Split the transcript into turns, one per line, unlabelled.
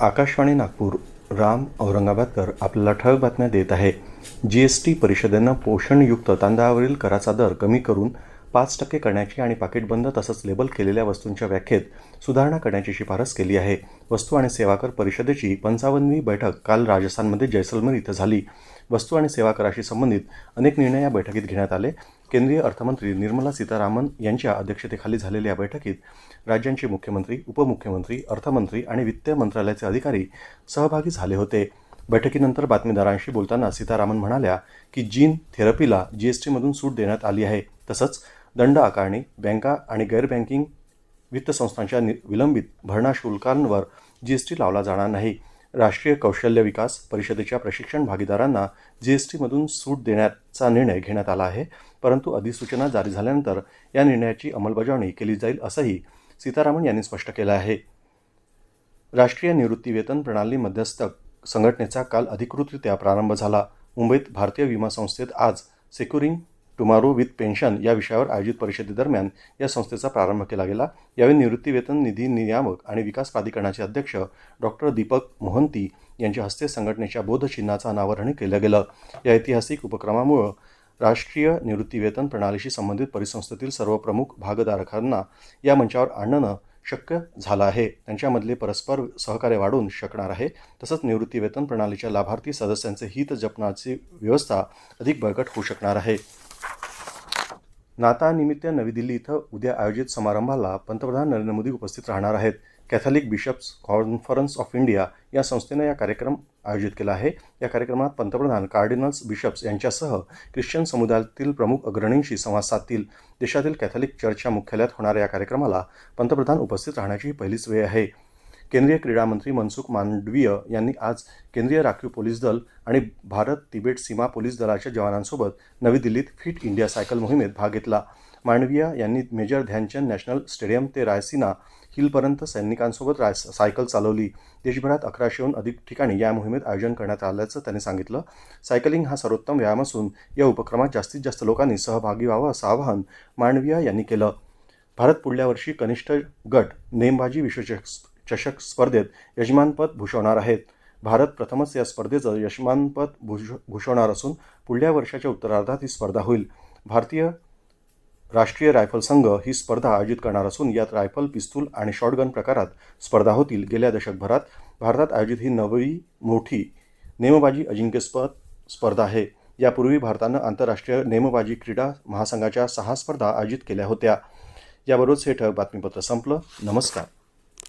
आकाशवाणी नागपूर राम औरंगाबादकर आपल्याला ठळक बातम्या देत आहे. जी एस टी परिषदेनं पोषणयुक्त तांदळावरील कराचा दर कमी करून पाच टक्के करण्याची आणि पाकिटबंद तसंच लेबल केलेल्या वस्तूंच्या व्याख्येत सुधारणा करण्याची शिफारस केली आहे. वस्तू आणि सेवा कर परिषदेची पंचावन्नवी बैठक काल राजस्थानमध्ये जैसलमेर इथं झाली. वस्तू आणि सेवा कराशी संबंधित अनेक निर्णय या बैठकीत घेण्यात आले. केंद्रीय अर्थमंत्री निर्मला सीतारामन यांच्या अध्यक्षतेखाली झालेल्या या बैठकीत राज्यांचे मुख्यमंत्री उपमुख्यमंत्री अर्थमंत्री आणि वित्त मंत्रालयाचे अधिकारी सहभागी झाले होते. बैठकीनंतर बातमीदारांशी बोलताना सीतारामन म्हणाल्या की जीन थेरपीला जीएसटीमधून सूट देण्यात आली आहे. तसंच दंड आकारणी बँका आणि गैर बँकिंग वित्त संस्थांच्या नि- विलंबित भरणा शुल्कांवर जी एस टी लावला जाणार नाही. राष्ट्रीय कौशल्य विकास परिषदेच्या प्रशिक्षण भागीदारांना जी एस टीमधून सूट देण्याचा निर्णय घेण्यात आला आहे. परंतु अधिसूचना जारी झाल्यानंतर या निर्णयाची अंमलबजावणी केली जाईल असंही सीतारामन यांनी स्पष्ट केलं आहे. राष्ट्रीय निवृत्ती वेतन प्रणाली मध्यस्थक संघटनेचा काल अधिकृतरित्या प्रारंभ झाला. मुंबईत भारतीय विमा संस्थेत आज सेक्युरिंग टुमारो विथ पेन्शन या विषयावर आयोजित परिषदेदरम्यान या संस्थेचा प्रारंभ केला गेला. यावेळी निवृत्तीवेतन निधी नियामक आणि विकास प्राधिकरणाचे अध्यक्ष डॉक्टर दीपक मोहंती यांच्या हस्ते संघटनेच्या बोधचिन्हाचं अनावरण केलं गेलं. या ऐतिहासिक उपक्रमामुळं राष्ट्रीय निवृत्तीवेतन प्रणालीशी संबंधित परिसंस्थेतील सर्व प्रमुख भागधारकांना या मंचावर आणणं शक्य झालं आहे. त्यांच्यामधले परस्पर सहकार्य वाढून शकणार आहे. तसंच निवृत्तीवेतन प्रणालीच्या लाभार्थी सदस्यांचे हित जपण्याची व्यवस्था अधिक बळकट होऊ शकणार आहे. नाताळनिमित्त नवी दिल्ली इथं उद्या आयोजित समारंभाला पंतप्रधान नरेंद्र मोदी उपस्थित राहणार आहेत. Catholic bishops conference of India या संस्थेनं या कार्यक्रम आयोजित केला आहे. या कार्यक्रमात पंतप्रधान कार्डिनल्स बिशप्स यांच्यासह ख्रिश्चन समुदायातील प्रमुख अग्रणींशी संवाद साधतील. देशातील कॅथलिक चर्चच्या मुख्यालयात होणाऱ्या या कार्यक्रमाला पंतप्रधान उपस्थित राहण्याची ही पहिलीच वेळ आहे. केंद्रीय क्रीडा मंत्री मनसुख मांडवीय यांनी आज केंद्रीय राखीव पोलीस दल आणि भारत तिबेट सीमा पोलीस दलाच्या जवानांसोबत नवी दिल्लीत फिट इंडिया सायकल मोहिमेत भाग घेतला. मांडविया यांनी मेजर ध्यानचंद नॅशनल स्टेडियम ते रायसीना हिलपर्यंत सैनिकांसोबत राय सायकल चालवली. देशभरात अकराशेहून अधिक ठिकाणी या मोहिमेत आयोजन करण्यात आल्याचं त्यांनी सांगितलं. सायकलिंग हा सर्वोत्तम व्यायाम असून या उपक्रमात जास्तीत जास्त लोकांनी सहभागी व्हावं असं आवाहन मांडविया यांनी केलं. भारत पुढल्या वर्षी कनिष्ठ गट नेमबाजी विश्वचषक चषक स्पर्धेत यजमानपद भूषवणार आहेत. भारत प्रथमच या स्पर्धेचं यजमानपद भूष भूषवणार असून पुढल्या वर्षाच्या उत्तरार्धात ही स्पर्धा होईल. भारतीय राष्ट्रीय रायफल संघ ही स्पर्धा आयोजित करणार असून यात रायफल पिस्तूल आणि शॉटगन प्रकारात स्पर्धा होतील. गेल्या दशकभरात भारतात आयोजित ही नवी मोठी नेमबाजी अजिंक्यस्पद स्पर्धा आहे. यापूर्वी भारतानं आंतरराष्ट्रीय नेमबाजी क्रीडा महासंघाच्या सहा स्पर्धा आयोजित केल्या होत्या. याबरोबरच हे ठळक बातमीपत्र संपलं. नमस्कार.